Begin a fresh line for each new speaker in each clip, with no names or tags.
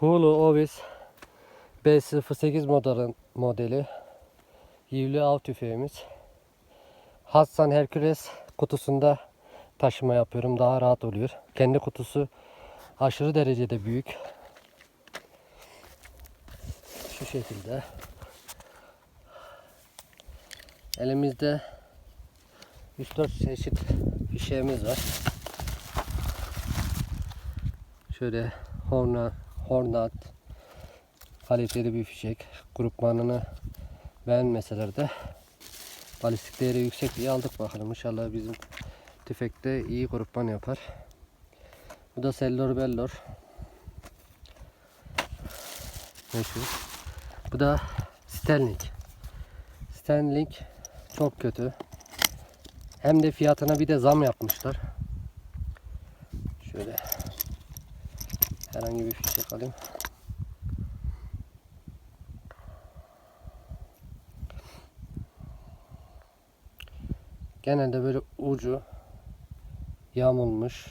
Hulu Ovis B08 modeli, modeli yivli av tüfeğimiz. Hassan Hercules kutusunda taşıma yapıyorum. Daha rahat oluyor. Kendi kutusu aşırı derecede büyük. Şu şekilde. Elimizde 3-4 çeşit fişeğimiz var. Şöyle Horna, Hornat kaliteli bir fişek. Grupmanını beğenmeseler de balistik değeri yüksek diye aldık bakalım. İnşallah bizim tüfekte iyi grupman yapar. Bu da Sellor Bellor. Meşhur. Bu da Sterling. Sterling çok kötü. Hem de fiyatına bir de zam yapmışlar. Şöyle herhangi bir fişek alayım. Genelde böyle ucu yamulmuş.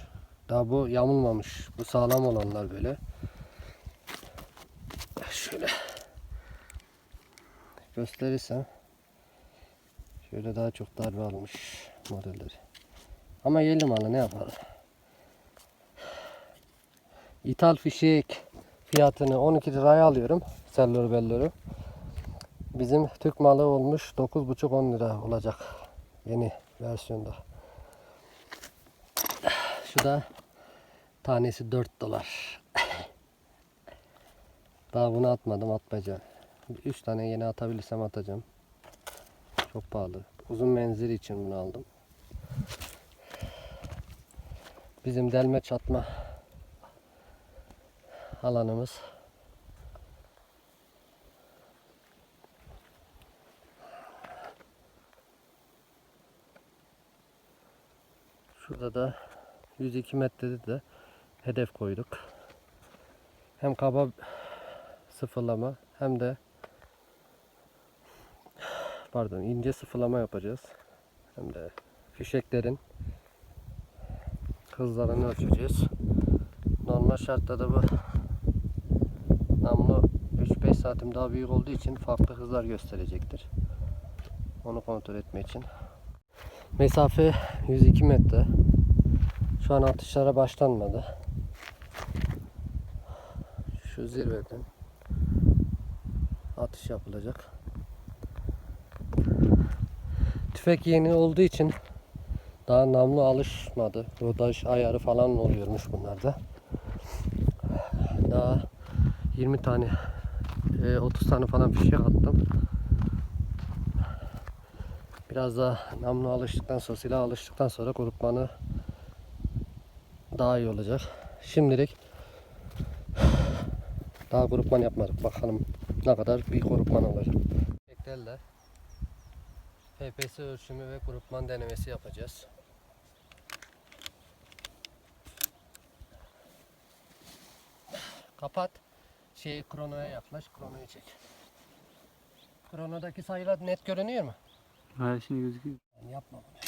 Daha bu yamulmamış. Bu sağlam olanlar böyle. Şöyle gösterirsem şöyle daha çok darbe almış modelleri. Ama yerli malı ne yapalım? İthal fişek fiyatını 12 liraya alıyorum. Sellor belloru. Bizim Türk malı olmuş 9,5-10 lira olacak. Yeni versiyonda. Şu da tanesi 4 dolar. Daha bunu atmadım atmayacağım. 3 tane yeni atabilirsem atacağım. Çok pahalı. Uzun menzil için bunu aldım. Bizim delme çatma alanımız. Şurada da 102 metrede de hedef koyduk. Hem kaba sıfırlama hem de pardon ince sıfırlama yapacağız. Hem de fişeklerin hızlarını ölçeceğiz. Normal şartta bu namlu 3-5 saatim daha büyük olduğu için farklı hızlar gösterecektir. Onu kontrol etmek için. Mesafe 102 metre. Şu an atışlara başlanmadı. Şu zirveden atış yapılacak. Tüfek yeni olduğu için daha namlu alışmadı. Rodaj ayarı falan oluyormuş bunlarda. Daha 20 tane e, 30 tane falan fişek attım. Biraz daha namlu alıştıktan sonra silah alıştıktan sonra grupmanı daha iyi olacak. Şimdilik daha grupman yapmadık. Bakalım ne kadar bir grupman olacak. Teklerle FPS ölçümü ve grupman denemesi yapacağız. Kapat. Şey kronoya yaklaş. Kronoyu çek. Kronodaki sayılar net görünüyor mu?
Hayır şimdi gözüküyor.
Yani yapma bunu.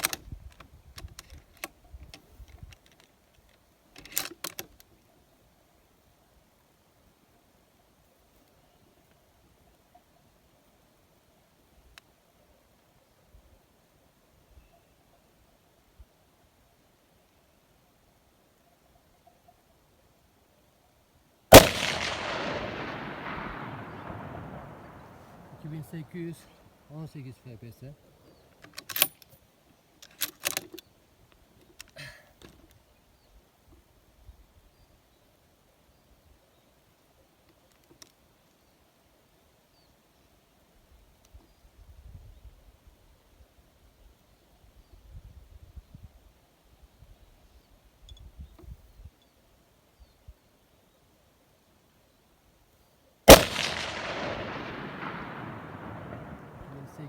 ...2818 FPS.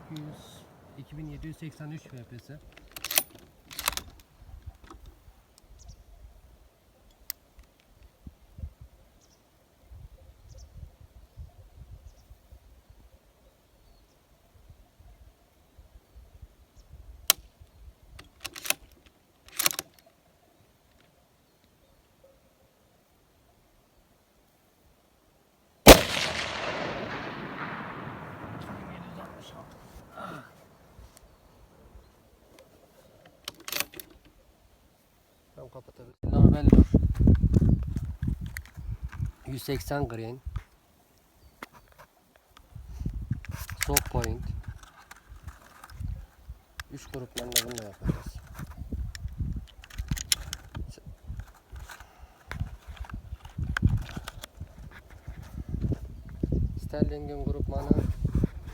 ...2783 FPS. Kapatabilir. Labello 180 green Soft point 3 gruplarında bununla yapacağız. Sterling'in grupmanı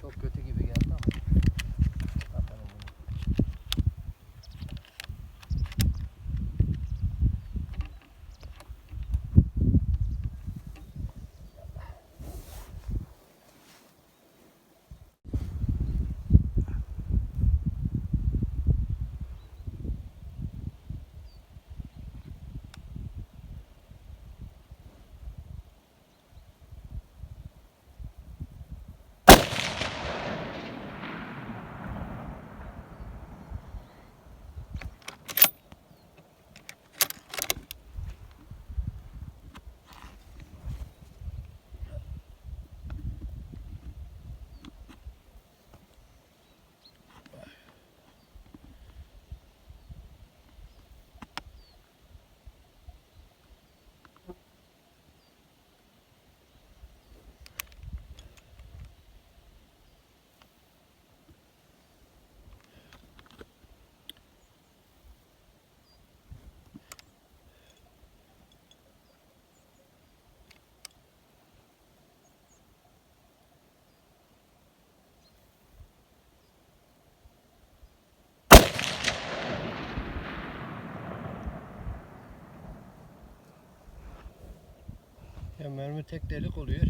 çok kötü gibi geldi ama bakalım bunu. Ya mermi tek delik oluyor.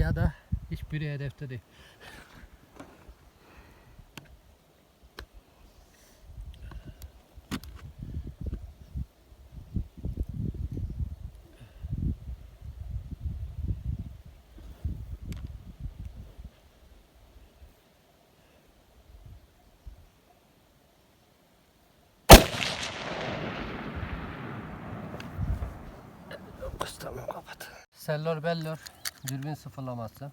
ya da hiçbiri hedefte değil. Tamam kapat. Sellor bellor dürbün sıfırlaması.